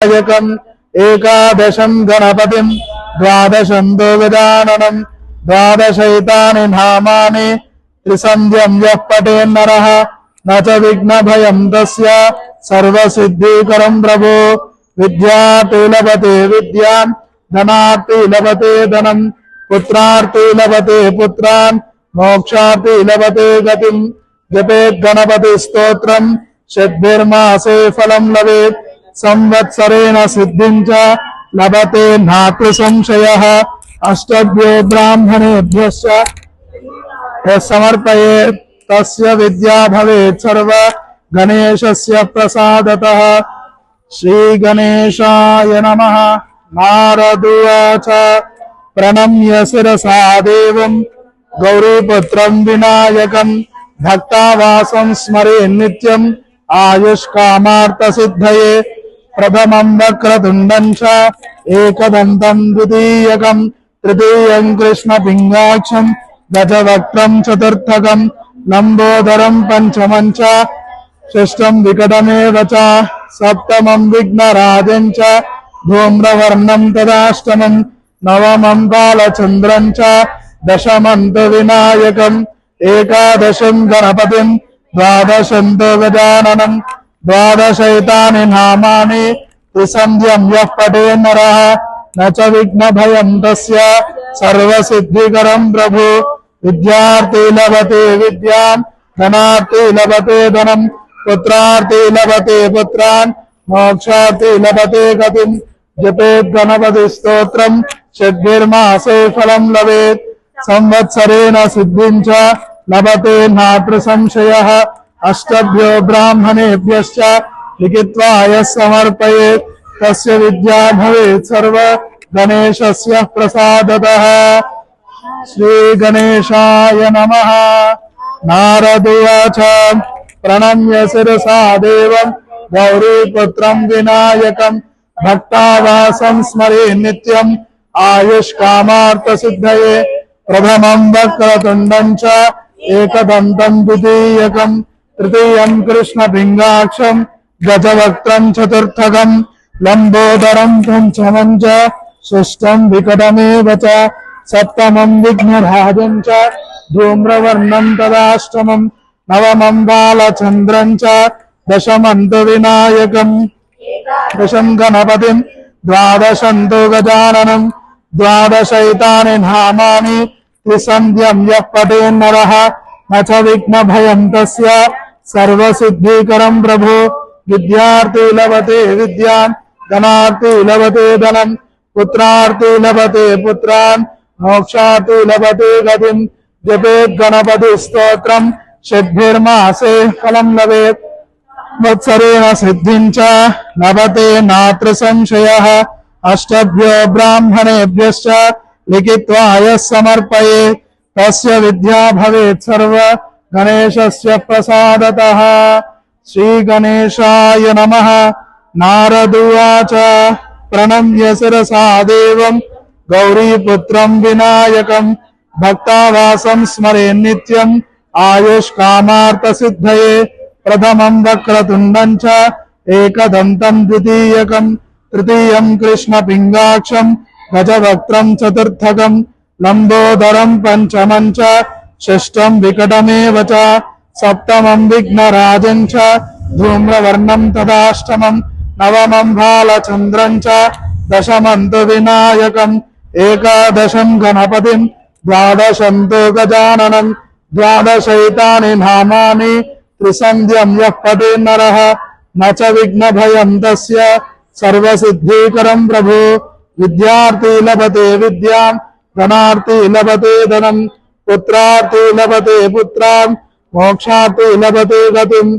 నాయకం ఏకాదశం గణపతిం ద్వాదశం దో గజాననం ద్వాదశైతాని నామాని త్రిసంధ్యం యః పటేన్నరః న చ విఘ్నభయం తస్య సర్వసిద్ధీకరం ప్రభో విద్యార్థి లభతే విద్యాం ధనార్థి లభతే ధనం పుత్రార్థి లభతే పుత్రాన్ మోక్షార్థి లభతే గతిం జపేత్ గణపతి స్తోత్రం షడ్భిర్మాసే ఫలం లభేత్ సంవత్సరేణ సిద్ధిం చ లభతే నాతృ సంశయ. అష్టభ్యో బ్రాహ్మణేభ్య సమర్పయే తస్య విద్యా భవేత్ సర్వ గణేశస్య ప్రసాదత. శ్రీ గణేశాయ నమ నారదువాచ ప్రణమ్య శిరసా దేవం. గౌరీపుత్రం వినాయకం. భక్తావాసం స్మరే నిత్యం. ఆయుష్కామార్థసిద్ధయే प्रथमम् वक्रतुण्डम् च एकदन्तम् द्वितीयकम् तृतीयम् कृष्णपिङ्गाक्षम् गजवक्त्रम् चतुर्थकम् लम्बोदरम् पञ्चमम् च षष्ठम् विकटमेव च सप्तमम् विघ्नराजम् च धूम्रवर्णम् तदाष्टमम् नवमम् बालचन्द्रम् च दशमम् तु विनायकम् एकादशम् गणपतिम् द्वादशम् तु गजाननम् ద్వాదశైతాని నామాని త్రిసంధ్యం యః పఠే నరః న చ విఘ్నభయం తస్య సర్వసిద్ధికరం ప్రభు విద్యార్థి లభతే విద్యాన్ ధనార్థి లభతే ధనం పుత్రార్థి లభతే పుత్రాన్ మోక్షార్థి లభతే గతిం జపేత్ గణపతి స్తోత్రం షడ్భిర్మాసే ఫలం లభేత్ సంవత్సరేణ సిద్ధించ లభతే నాతృ సంశయ अष्टभ्यो ब्राह्मणेभ्यश्च लिखित्वा यः समर्पयेत्, तस्य विद्या भवेत् सर्व। गणेशस्य प्रसादतः। श्रीगणेशाय नमः। नारदुवाच प्रणम्य शिरसा देवम् गौरीपुत्रम् विनायकम् भक्तावासम् स्मरे नित्यम्। आयुष्कामार्थसिद्धये प्रथमम् वक्रतुण्डम् च एकदन्तम् द्वितीयकम्। तृतीयम् कृष्णपिङ्गाक्षम् गजवक्त्रम् चतुर्थकम् लम्बोदरम् पञ्चमम् च षष्ठम् विकटमेव च सप्तमम् विघ्नराजम् च धूम्रवर्णम् तदाष्टमम् नवमम् बालचन्द्रम् च दशमम् तु विनायकम् दशम् गणपतिम् द्वादशम् तु गजाननम् द्वादशैतानि नामानि त्रिसन्ध्यम् यः पटेन्नरः न च विघ्नभयम् तस्य सर्वसिद्धीकरम् प्रभो, विद्यार्थी लभते विद्याम् धनार्थी लभते धनम् पुत्रार्थी लभते पुत्रान्, मोक्षार्थी लभते गतिम् जपेत् गणपति स्तोत्रम् षड्भिर्मासे फलम् लभेत्। वत्सरेण सिद्धिम् च लभते नात्र संशयः, अष्टभ्यो ब्राह्मणेभ्यश्च लिखित्वा यः समर्पये तस्य विद्या भवेत् सर्व। गणेशस्य प्रसादतः। श्रीगणेशाय नमः। नारदुवाच प्रणम्य शिरसा देवम् गौरीपुत्रम् विनायकम् भक्तावासम् स्मरे नित्यम्। आयुष्कामार्थसिद्धये प्रथमम् वक्रतुण्डम् च एकदन्तम् द्वितीयकम् तृतीयम् कृष्णपिङ्गाक्षम् गजवक्त्रम् चतुर्थकम् लम्बोदरम् पञ्चमम् च षष्ठम् विकटमेव च सप्तमम् विघ्नराजम् च धूम्रवर्णम् तदाष्टमम् नवमम् बालचन्द्रम् च दशमम् तु विनायकम् एकादशम् गणपतिम् द्वादशम् तु गजाननम् द्वादशैतानि नामानि त्रिसन्ध्यम् यः पटे नरः न च विघ्नभयम् तस्य सर्वसिद्धीकरम् प्रभु विद्यार्थी लभते विद्याम् धनार्थी लभते धनम् पुत्रार्थी लभते पुत्रान् मोक्षार्थी लभते गतिम्